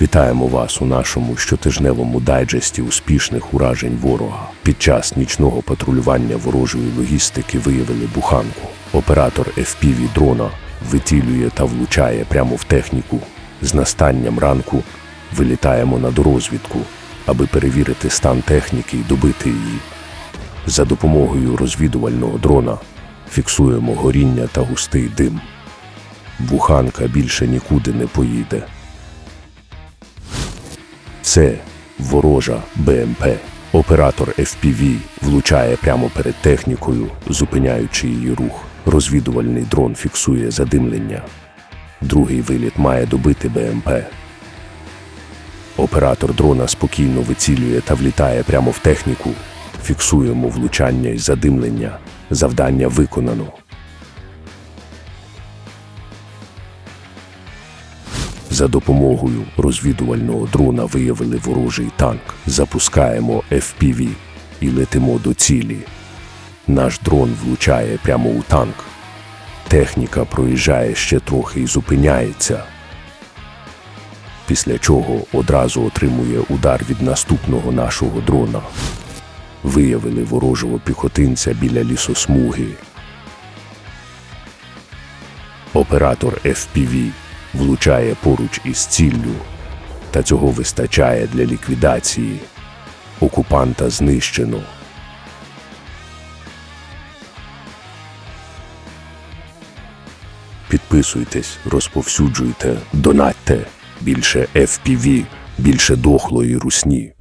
Вітаємо вас у нашому щотижневому дайджесті успішних уражень ворога. Під час нічного патрулювання ворожої логістики виявили буханку. Оператор FPV дрона вицілює та влучає прямо в техніку. З настанням ранку вилітаємо на дорозвідку, аби перевірити стан техніки і добити її. За допомогою розвідувального дрона фіксуємо горіння та густий дим. Буханка більше нікуди не поїде. Це ворожа БМП. Оператор FPV влучає прямо перед технікою, зупиняючи її рух. Розвідувальний дрон фіксує задимлення. Другий виліт має добити БМП. Оператор дрона спокійно вицілює та влітає прямо в техніку. Фіксуємо влучання і задимлення. Завдання виконано. За допомогою розвідувального дрона виявили ворожий танк. Запускаємо FPV і летимо до цілі. Наш дрон влучає прямо у танк. Техніка проїжджає ще трохи і зупиняється. Після чого одразу отримує удар від наступного нашого дрона. Виявили ворожого піхотинця біля лісосмуги. Оператор FPV влучає поруч із ціллю, та цього вистачає для ліквідації. Окупанта знищено. Підписуйтесь, розповсюджуйте, донатьте. Більше FPV, більше дохлої русні.